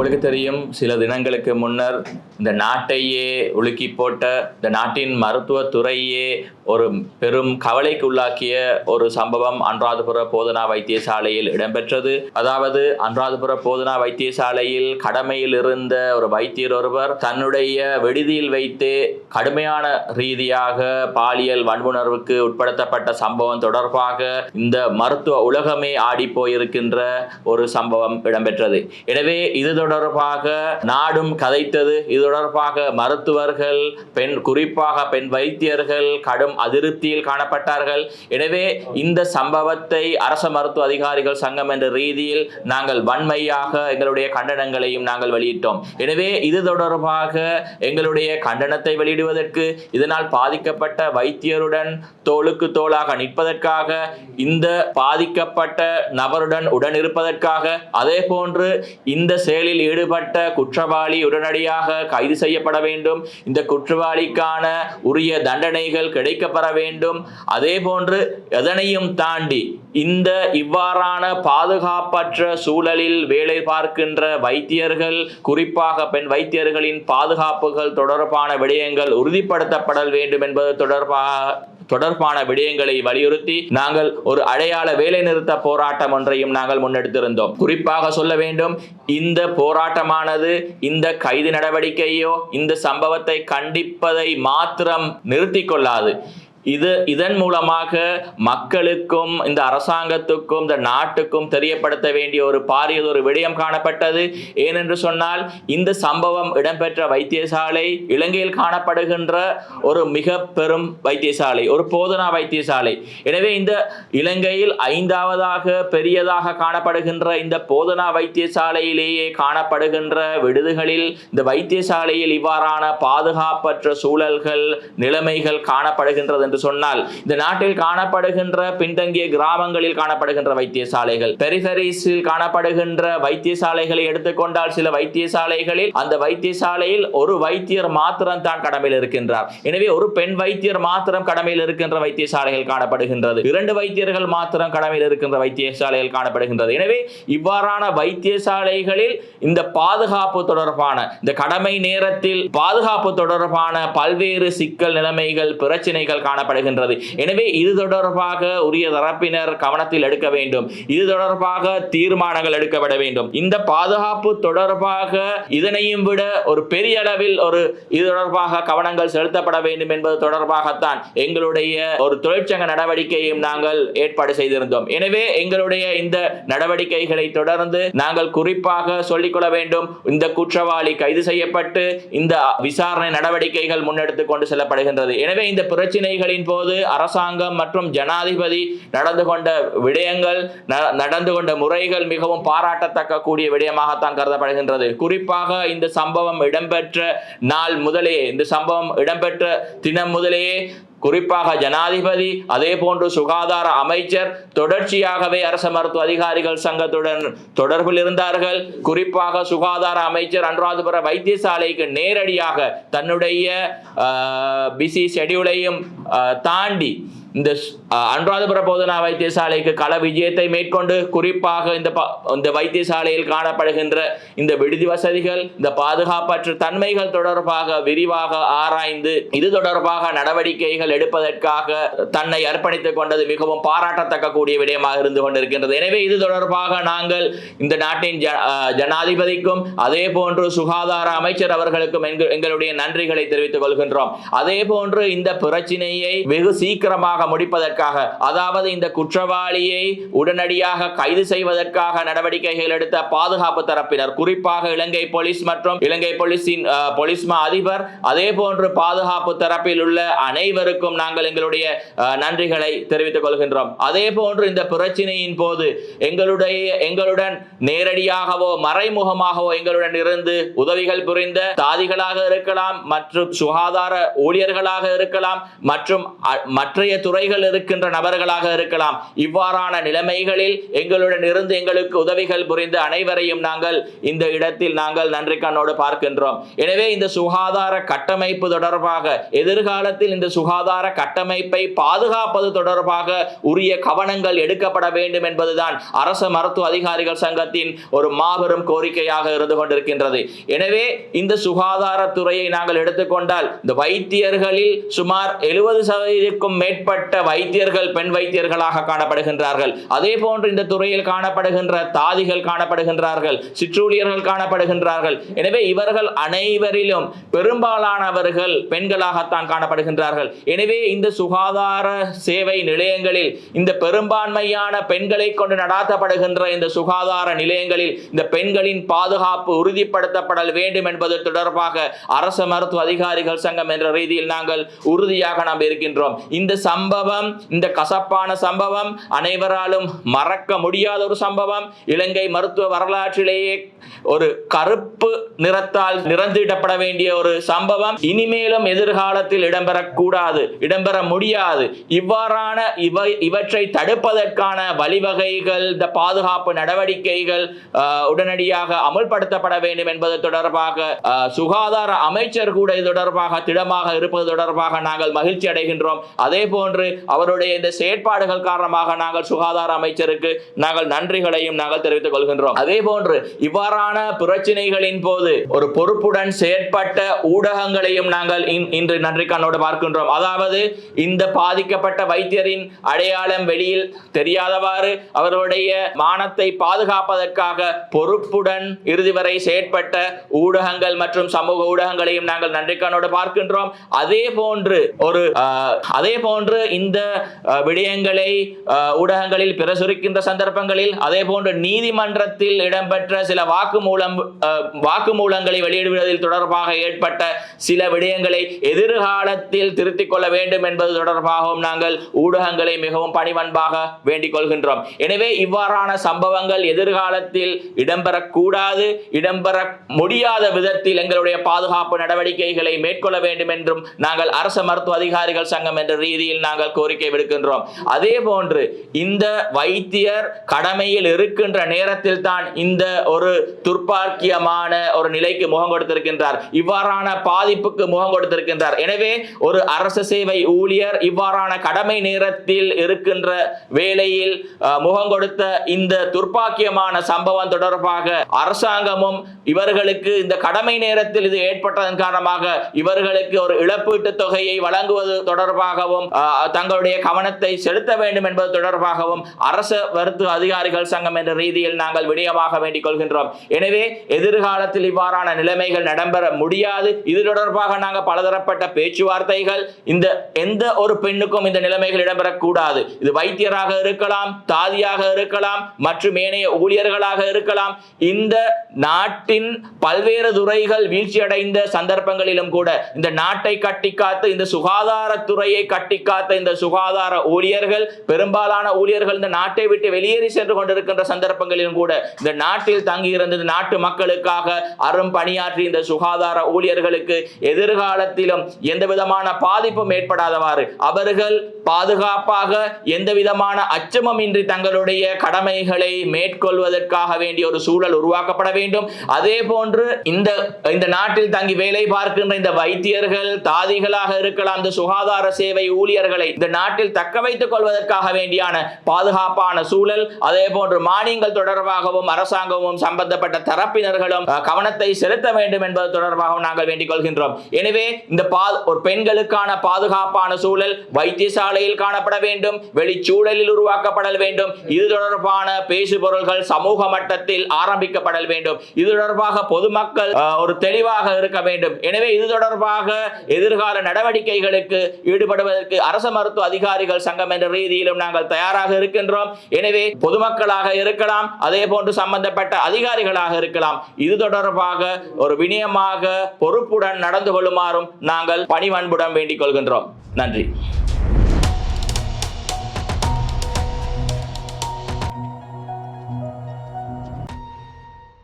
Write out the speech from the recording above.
உங்களுக்கு தெரியும் சில தினங்களுக்கு முன்னர் இந்த நாட்டையே உலுக்கி போட்ட இந்த நாட்டின் மருத்துவத்துறையே ஒரு பெரும் கவலைக்கு உள்ளாக்கிய ஒரு சம்பவம் அன்றாதுபுர போதனா வைத்தியசாலையில் இடம்பெற்றது. அதாவது அன்றாதுபுர போதனா வைத்தியசாலையில் கடமையில் இருந்த ஒரு வைத்தியர் ஒருவர் தன்னுடைய விடுதியில் வைத்து கடுமையான ரீதியாக பாலியல் வன்புணர்வுக்கு உட்படுத்தப்பட்ட சம்பவம் தொடர்பாக இந்த மருத்துவ உலகமே ஆடி போயிருக்கின்ற ஒரு சம்பவம் இடம்பெற்றது. எனவே இது தொடர்பாக நாடும் கதைத்தது. இது தொடர்பாக மருத்துவர்கள் பெண் குறிப்பாக பெண் வைத்தியர்கள் கடும் அதிருப்தியில் காணப்பட்டார்கள். எனவே இந்த சம்பவத்தை அரச மருத்துவ அதிகாரிகள் சங்கம் என்ற ரீதியில் நாங்கள் வன்மையாக எங்களுடைய கண்டனங்களையும் நாங்கள் வெளியிட்டோம். எனவே இது தொடர்பாக எங்களுடைய கண்டனத்தை வெளியிடுவதற்கு இதனால் பாதிக்கப்பட்ட வைத்தியருடன் தோளுக்கு தோளாக நிற்பதற்காக இந்த பாதிக்கப்பட்ட நபருடன் உடன் இருப்பதற்காக அதே போன்று இந்த செயலில் ஈடுபட்ட குற்றவாளி உடனடியாக கைது செய்யப்பட வேண்டும். இந்த குற்றவாளிக்கான உரிய தண்டனைகள் கிடைக்கப்பெற வேண்டும். அதே போன்று எதனையும் தாண்டி இந்த இவ்வாறான பாதுகாப்பற்ற சூழலில் வேலை பார்க்கின்ற வைத்தியர்கள் குறிப்பாக பெண் வைத்தியர்களின் பாதுகாப்புகள் தொடர்பான விடயங்கள் உறுதிப்படுத்தப்படல் வேண்டும் என்பது தொடர்பாக தொடர்பான விடயங்களை வலியுறுத்தி நாங்கள் ஒரு அடையாள வேலைநிறுத்த போராட்டம் ஒன்றையும் நாங்கள் முன்னெடுத்திருந்தோம். குறிப்பாக சொல்ல வேண்டும் இந்த போராட்டமானது இந்த கைது நடவடிக்கையோ இந்த சம்பவத்தை கண்டிப்பதை மாத்திரம் நிறுத்திக் கொள்ளாது. இது இதன் மூலமாக மக்களுக்கும் இந்த அரசாங்கத்துக்கும் இந்த நாட்டுக்கும் தெரியப்படுத்த வேண்டிய ஒரு பாரியதொரு விடயம் காணப்பட்டது. ஏனென்று சொன்னால் இந்த சம்பவம் இடம்பெற்ற வைத்தியசாலை இலங்கையில் காணப்படுகின்ற ஒரு மிக பெரும் வைத்தியசாலை ஒரு போதனா வைத்தியசாலை. எனவே இந்த இலங்கையில் ஐந்தாவதாக பெரியதாக காணப்படுகின்ற இந்த போதனா வைத்தியசாலையிலேயே காணப்படுகின்ற விடுதிகளில் இந்த வைத்தியசாலையில் இவ்வாறான பாதுகாப்பற்ற சூழல்கள் நிலைமைகள் காணப்படுகின்றது என்று சொன்னால் இந்த நாட்டில் காணப்படுகின்ற பின்தங்கிய கிராமங்களில் காணப்படுகின்ற வைத்தியசாலைகள் பெரிஃபெரிஸில் காணப்படுகின்ற வைத்தியசாலைகளை எடுத்துக்கொண்டால் சில வைத்தியசாலைகளில் அந்த வைத்தியசாலையில் ஒரு வைத்தியர் மாத்திரம் தான் கடமையில் இருக்கின்றார். எனவே ஒரு பெண் வைத்தியர் மாத்திரம் கடமையில் இருக்கின்ற வைத்தியசாலைகள் காணப்படுகின்றது. இரண்டு வைத்தியர்கள் மாத்திரம் கடமையில் இருக்கின்ற வைத்தியசாலைகள் காணப்படுகின்றது. எனவே இவ்வாறான வைத்தியசாலைகளில் இந்த பாதுகாப்பு தொடர்பான இந்த கடமை நேரத்தில் பாதுகாப்பு தொடர்பான பல்வேறு சிக்கல் நிலைமைகள் பிரச்சனைகள் காண காணப்படுகின்றது. எனவே இது தொடர்பாக உரிய தரப்பினர் கவனத்தில் எடுக்க வேண்டும். இது தொடர்பாக தீர்மானங்கள் எடுக்கப்பட வேண்டும். இந்த பாதுகாப்பு தொடர்பாக இதனையும் விட ஒரு பெரிய அளவில் ஒரு இது தொடர்பாக கவனங்கள் செலுத்தப்பட வேண்டும் என்பது தொடர்பாகத்தான் எங்களுடைய ஒரு தொழிற்சங்க நடவடிக்கையும் நாங்கள் ஏற்பாடு செய்திருந்தோம். எனவே எங்களுடைய இந்த நடவடிக்கைகளை தொடர்ந்து நாங்கள் குறிப்பாக சொல்லிக்கொள்ள வேண்டும். இந்த குற்றவாளி கைது செய்யப்பட்டு இந்த விசாரணை நடவடிக்கைகள் முன்னெடுத்து கொண்டு செல்லப்படுகின்றது. எனவே இந்த பிரச்சனைகள் தேர்தலின் போது அரசாங்கம் மற்றும் ஜனாதிபதி நடந்து கொண்ட விடயங்கள் நடந்து கொண்ட முறைகள் மிகவும் பாராட்டத்தக்க கூடிய விடயமாகத்தான் கருதப்படுகின்றது. குறிப்பாக இந்த சம்பவம் இடம்பெற்ற நாள் முதலே இந்த சம்பவம் இடம்பெற்ற தினம் முதலே குறிப்பாக ஜனாதிபதி அதே போன்று சுகாதார அமைச்சர் தொடர்ச்சியாகவே அரச மருத்துவ அதிகாரிகள் சங்கத்துடன் தொடர்பில் இருந்தார்கள். குறிப்பாக சுகாதார அமைச்சர் அனுராதபுர வைத்தியசாலைக்கு நேரடியாக தன்னுடைய பிசி ஷெடியூலையும் தாண்டி இந்த ஸ்- அனுராதபுர போதனா வைத்தியசாலைக்கு கள விஜயத்தை மேற்கொண்டு குறிப்பாக இந்த ப- இந்த வைத்தியசாலையில் காணப்படுகின்ற இந்த விடுதி வசதிகள் இந்த பாதுகாப்பற்ற தன்மைகள் தொடர்பாக விரிவாக ஆராய்ந்து இது தொடர்பாக நடவடிக்கைகள் எடுப்பதற்காக தன்னை அர்ப்பணித்துக் கொண்டது மிகவும் பாராட்டத்தக்க கூடிய விடயமாக இருந்து கொண்டிருக்கின்றது. எனவே இது தொடர்பாக நாங்கள் இந்த நாட்டின் ஜ- ஜனாதிபதிக்கும் அதே போன்று சுகாதார அமைச்சர் அவர்களுக்கும் எங்களுடைய நன்றிகளை தெரிவித்துக் கொள்கின்றோம். அதே போன்று இந்த பிரச்சினையை வெகு சீக்கிரமாக முடிப்பதற்காக அதாவது இந்த குற்றவாளியை உடனடியாக கைது செய்வதற்காக நடவடிக்கைகள் எடுத்த பாதுகாப்பு தரப்பினர் குறிப்பாக இலங்கை போலீஸ் மற்றும் இலங்கை போலீஸின் போலீஸ்மா அதிபர் அதே போன்று பாதுகாப்பு தரப்பில் உள்ள அனைவருக்கும் நாங்கள் எங்களுடைய நன்றிகளை தெரிவித்துக் கொள்கின்றோம். அதே போன்று இந்த பிரச்சனையின் போது எங்களுடைய எங்களுடன் நேரடியாகவோ மறைமுகமாகவோ எங்களுடன் இருந்து உதவிகள் புரிந்த தாதிகளாக இருக்கலாம் மற்றும் சுகாதார ஊழியர்களாக இருக்கலாம் மற்றும் மற்றைய துறைகள் இருக்கின்ற நபர்களாக இருக்கலாம். இவ்வாறான நிலைமைகளில் எங்களுடன் இருந்து எங்களுக்கு உதவிகள் புரிந்த அனைவரையும் நாங்கள் இந்த இடத்தில் நாங்கள் நன்றி கண்ணோடு பார்க்கின்றோம். எனவே இந்த சுகாதார கட்டமைப்பு தொடர்பாக எதிர்காலத்தில் இந்த சுகாதார கட்டமைப்பை பாதுகாப்பது தொடர்பாக உரிய கவனங்கள் எடுக்கப்பட வேண்டும் என்பதுதான் அரச மருத்துவ அதிகாரிகள் சங்கத்தின் ஒரு மாபெரும் கோரிக்கையாக இருந்து கொண்டிருக்கின்றது. எனவே இந்த சுகாதாரத்துறையை நாங்கள் எடுத்துக்கொண்டால் இந்த வைத்தியர்களில் சுமார் எழுபது சதவீதக்கும் மேற்பட்ட வைத்தியர்கள் பெண் வைத்தியர்களாக காணப்படுகின்றார்கள். அதே போன்று இந்த துறையில் காணப்படுகின்ற தாதிகள் காணப்படுகின்றார்கள் சிற்றூழியர்கள் காணப்படுகின்றார்கள். எனவே இவர்கள் அனைவரிலும் பெரும்பாலானவர்கள் பெண்களாகத்தான் காணப்படுகின்றார்கள். எனவே இந்த சுகாதார சேவை நிலையங்களில் இந்த பெரும்பான்மையான பெண்களை கொண்டு நடாத்தப்படுகின்ற இந்த சுகாதார நிலையங்களில் இந்த பெண்களின் பாதுகாப்பு உறுதிப்படுத்தப்படல் வேண்டும் என்பது தொடர்பாக அரசு மருத்துவ அதிகாரிகள் சங்கம் என்ற ரீதியில் நாங்கள் உறுதியாக நாம் இருக்கின்றோம். இந்த சம்பவம் இந்த கசப்பான சம்பவம் அனைவராலும் மறக்க முடியாத ஒரு சம்பவம். இலங்கை மருத்துவ வரலாற்றிலேயே ஒரு கருப்பு நிறத்தால் நிறந்திடப்பட வேண்டிய ஒரு சம்பவம். இனிமேலும் எதிர்காலத்தில் இடம்பெறக்கூடாது இடம்பெற முடியாது. இவ்வாறான இவை இவற்றை தடுப்பதற்கான வழிவகைகள் இந்த பாதுகாப்பு நடவடிக்கைகள் உடனடியாக அமுல்படுத்தப்பட வேண்டும் என்பது தொடர்பாக சுகாதார அமைச்சர் கூட இது தொடர்பாக திடமாக இருப்பது தொடர்பாக நாங்கள் மகிழ்ச்சி அடைகின்றோம் அதே போன்று அவருடைய இந்த செயற்பாடுகள் காரணமாக நாங்கள் சுகாதார அமைச்சருக்கு நாங்கள் நன்றிகளையும் நாங்கள் தெரிவித்துக் கொள்கின்றோம். அதே போன்று இவ்வாறான பிரச்சனைகளின் போது ஒரு பொறுப்புடன் செயற்பட்ட ஊடகங்களையும் நாங்கள் இன்- இன்று நன்றி கண்ணோடு பார்க்கின்றோம். அதாவது இந்த பாதிக்கப்பட்ட வைத்தியரின் அடையாளம் வெளியில் தெரியாதவாறு அவருடைய மானத்தை பாதுகாப்பதற்காக பொறுப்புடன் இறுதி வரை செயற்பட்ட ஊடகங்கள் மற்றும் சமூக ஊடகங்களையும் நாங்கள் நன்றி கண்ணோடு பார்க்கின்றோம். அதே போன்று ஒரு அதே போன்று இந்த விடயங்களை ஊடகங்களில் பிரசுரிக்கின்ற சந்தர்ப்பங்களில் அதே போன்று நீதிமன்றத்தில் இடம்பெற்ற சில வாக்குமூலம் வாக்குமூலங்களை வெளியிடுவதில் தொடர்பாக ஏற்பட்ட சில விடயங்களை எதிர்காலத்தில் திருத்திக் கொள்ள வேண்டும் என்பது தொடர்பாகவும் நாங்கள் ஊடகங்களை மிகவும் பணிவன்பாக வேண்டிக் கொள்கின்றோம். எனவே இவ்வாறான சம்பவங்கள் எதிர்காலத்தில் இடம்பெறக்கூடாது இடம்பெற முடியாத விதத்தில் எங்களுடைய பாதுகாப்பு நடவடிக்கைகளை மேற்கொள்ள வேண்டும் என்றும் நாங்கள் அரச மருத்துவ அதிகாரிகள் சங்கம் என்ற ரீதியில் நாங்கள் கோரிக்கை விடுக்கின்றோம். அதே போன்று இந்த வைத்தியர் கடமையில் இருக்கின்ற நேரத்தில் தான் இந்த ஒரு துர்ப்பாக்கியமான ஒரு நிலைக்கு முகம் கொடுத்திருக்கின்றார். இவ்வாறான பாதிப்புக்கு முகம் கொடுத்திருக்கின்றார். எனவே ஒரு அரச சேவை ஊழியர் இவ்வாறான கடமை நேரத்தில் இருக்கின்ற வேளையில் முகம் கொடுத்த இந்த துர்ப்பாக்கியமான சம்பவம் தொடர்பாக அரசாங்கமும் இவர்களுக்கு இந்த கடமை நேரத்தில் இது ஏற்பட்டதன் காரணமாக இவர்களுக்கு ஒரு இழப்பீட்டு தொகையை வழங்குவது தொடர்பாகவும் தங்களுடைய கவனத்தை செலுத்த வேண்டும் என்பது தொடர்பாகவும் அரச மருத்துவ அதிகாரிகள் சங்கம் என்ற ரீதியில் நாங்கள் விடயமாக வேண்டிக் கொள்கின்றோம். எனவே எதிர்காலத்தில் இவ்வாறான நிலைமைகள் நடைபெற முடியாது. இது தொடர்பாக நாங்கள் பலதரப்பட்ட பேச்சுவார்த்தைகள் இந்த எந்த ஒரு பெண்ணுக்கும் இந்த நிலைமைகள் இடம்பெறக்கூடாது. இது வைத்தியராக இருக்கலாம் தாதியாக இருக்கலாம் மற்றும் ஏனைய ஊழியர்களாக இருக்கலாம். இந்த நாட்டின் பல்வேறு துறைகள் வீழ்ச்சியடைந்த சந்தர்ப்பங்களிலும் கூட இந்த நாட்டை கட்டி காத்து இந்த சுகாதாரத்துறையை கட்டி பார்த்த இந்த சுகாதார ஊழியர்கள் பெரும்பாலான ஊழியர்கள் இந்த நாட்டை விட்டு வெளியேறி சென்று கொண்டிருக்கின்ற சந்தர்ப்பங்களிலும் கூட இந்த நாட்டில் தங்கியிருந்த நாட்டு மக்களுக்காக அரும் பணியாற்றி இந்த சுகாதார ஊழியர்களுக்கு எதிர்காலத்திலும் எந்த விதமான பாதிப்பும் ஏற்படாதவாறு அவர்கள் பாதுகாப்பாக எந்த விதமான அச்சமும் இன்றி தங்களுடைய கடமைகளை மேற்கொள்வதற்காக வேண்டிய ஒரு சூழல் உருவாக்கப்பட வேண்டும். அதே போன்று இந்த இந்த நாட்டில் தங்கி வேலை பார்க்கின்ற இந்த வைத்தியர்கள் தாதிகளாக இருக்கலாம் இந்த சுகாதார சேவை ஊழியர்கள் இந்த நாட்டில் தக்க வைத்துக் கொள்வதற்காக வேண்டியான பாதுகாப்பான சூழல் அதே போன்று மானியங்கள் தொடர்பாகவும் அரசாங்கமும் சம்பந்தப்பட்ட தரப்பினர்களும் கவனத்தை செலுத்த வேண்டும் என்பது தொடர்பாகவும் நாங்கள் வேண்டிக் கொள்கின்றோம். எனவே இந்த ஒரு பெண்களுக்கான பாதுகாப்பான சூழல் வைத்தியசாலையில் காணப்பட வேண்டும் வெளிச்சூழலில் உருவாக்கப்படல் வேண்டும் இது தொடர்பான பேசுபொருள்கள் சமூக மட்டத்தில் ஆரம்பிக்கப்படல் வேண்டும் இது தொடர்பாக பொதுமக்கள் ஒரு தெளிவாக இருக்க வேண்டும். எனவே இது தொடர்பாக எதிர்கால நடவடிக்கைகளுக்கு ஈடுபடுவதற்கு அரசு மருத்துவ அதிகாரிகள் சங்கம் என்ற ரீதியிலும் நாங்கள் தயாராக இருக்கின்றோம். எனவே பொதுமக்களாக இருக்கலாம் அதே போன்று சம்பந்தப்பட்ட அதிகாரிகளாக இருக்கலாம். இது தொடர்பாக ஒரு வினயமாக பொறுப்புடன் நடந்து கொள்ளுமாறும் நாங்கள் பணிவன்புடன் வேண்டிக் கொள்கின்றோம். நன்றி.